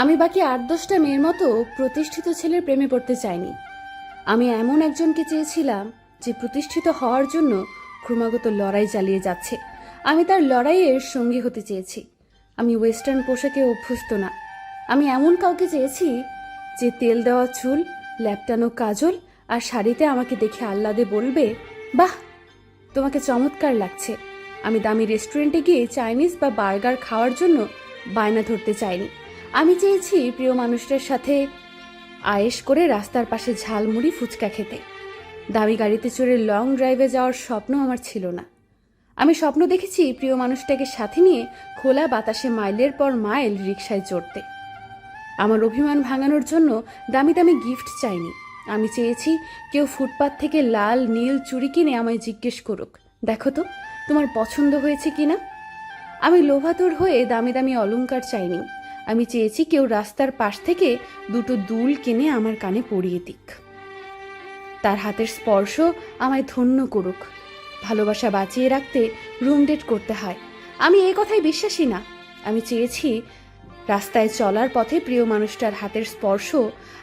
আমি বাকি আট দশটা মেয়ের মতো প্রতিষ্ঠিত ছেলের প্রেমে পড়তে চাইনি। আমি এমন একজনকে চেয়েছিলাম যে প্রতিষ্ঠিত হওয়ার জন্য ক্রমাগত লড়াই চালিয়ে যাচ্ছে। আমি তার লড়াইয়ের সঙ্গী হতে চেয়েছি। আমি ওয়েস্টার্ন পোশাকে অভ্যস্ত না। আমি এমন কাউকে চেয়েছি যে তেল দেওয়া চুল, ল্যাপটানো কাজল আর শাড়িতে আমাকে দেখে আহ্লাদে বলবে, বাহ, তোমাকে চমৎকার লাগছে। আমি দামি রেস্টুরেন্টে গিয়ে চাইনিজ বা বার্গার খাওয়ার জন্য বায়না ধরতে চাইনি। আমি চেয়েছি প্রিয় মানুষটার সাথে আয়েশ করে রাস্তার পাশে ঝালমুড়ি ফুচকা খেতে। দামি গাড়িতে চড়ে লং ড্রাইভে যাওয়ার স্বপ্ন আমার ছিল না। আমি স্বপ্ন দেখেছি প্রিয় মানুষটাকে সাথে নিয়ে খোলা বাতাসে মাইলের পর মাইল রিক্সায় চড়তে। আমার অভিমান ভাঙানোর জন্য দামি দামি গিফট চাইনি। আমি চেয়েছি কেউ ফুটপাত থেকে লাল, নীল চুড়ি কিনে আমায় জিজ্ঞেস করুক, দেখো তো, তোমার পছন্দ হয়েছে কিনা? আমি লোভাতুর হয়ে দামি দামি অলংকার চাইনি। আমি চেয়েছি কেউ রাস্তার পাশ থেকে দুটো দুল কিনে আমার কানে পরিয়ে দিক। তার হাতের স্পর্শ আমায় ধন্য করুক। ভালোবাসা বাঁচিয়ে রাখতে রুম ডেট করতে হয়। আমি এই কথাই বিশ্বাসী না। আমি চেয়েছি রাস্তায় চলার পথে প্রিয় মানুষটার হাতের স্পর্শ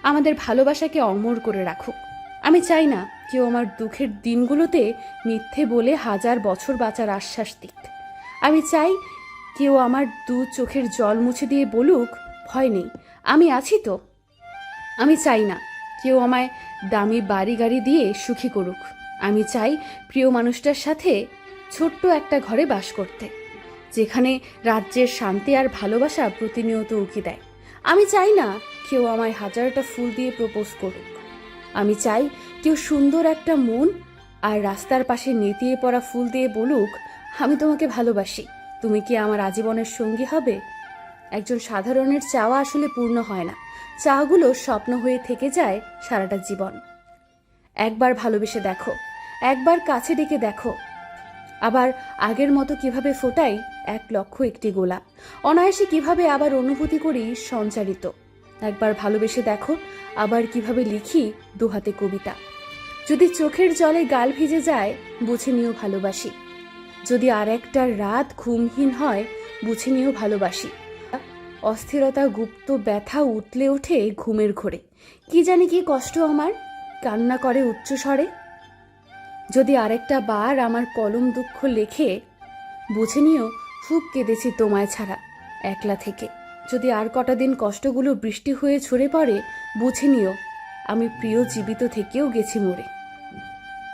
আমাদের ভালোবাসাকে অমর করে রাখুক। আমি চাই না কেউ আমার দুঃখের দিনগুলোতে মিথ্যে বলে হাজার বছর বাঁচার আশ্বাস দিক। আমি চাই কেউ আমার দু চোখের জল মুছে দিয়ে বলুক, ভয় নেই। আমি আছি তো। আমি চাই না কেউ আমায় দামি বাড়ি গাড়ি দিয়ে সুখী করুক। আমি চাই প্রিয় মানুষটার সাথে ছোট্ট একটা ঘরে বাস করতে, যেখানে রাজ্যের শান্তি আর ভালোবাসা প্রতিনিয়ত উকি দেয়। আমি চাই না কেউ আমায় হাজারটা ফুল দিয়ে প্রপোজ করুক। আমি চাই কেউ সুন্দর একটা মন আর রাস্তার পাশে নেতিয়ে পড়া ফুল দিয়ে বলুক, আমি তোমাকে ভালোবাসি। তুমি কি আমার আজীবনের সঙ্গী হবে? একজন সাধারণের চাওয়া আসলে পূর্ণ হয় না। চাওয়াগুলো স্বপ্ন হয়ে থেকে যায় সারাটা জীবন। একবার ভালোবেসে দেখো। একবার কাছে ডেকে দেখো। আবার আগের মতো কীভাবে ফোটাই? এক লক্ষ একটি গোলাপ। অনায়াসে কীভাবে আবার অনুভূতি করি? সঞ্চারিত। একবার ভালোবেসে দেখো। আবার কীভাবে লিখি? দুহাতে কবিতা। যদি চোখের জলে গাল ভিজে যায়, বুঝে নিও ভালোবাসি। যদি আর একটা রাত ঘুমহীন হয়, বুঝে নিয়েও ভালোবাসি। অস্থিরতা, গুপ্ত ব্যথা উতলে ওঠে ঘুমের ঘোরে। কি জানি কি কষ্ট আমার, কান্না করে উচ্চ স্বরে। যদি আরেকটা বার আমার কলম দুঃখ লেখে, বুঝে নিও খুব কেঁদেছি তোমায় ছাড়া, একলা থেকে। যদি আর কটা দিন কষ্টগুলো বৃষ্টি হয়ে ঝরে পড়ে, বুঝে নিও, আমি প্রিয় জীবিত থেকেও গেছি মরে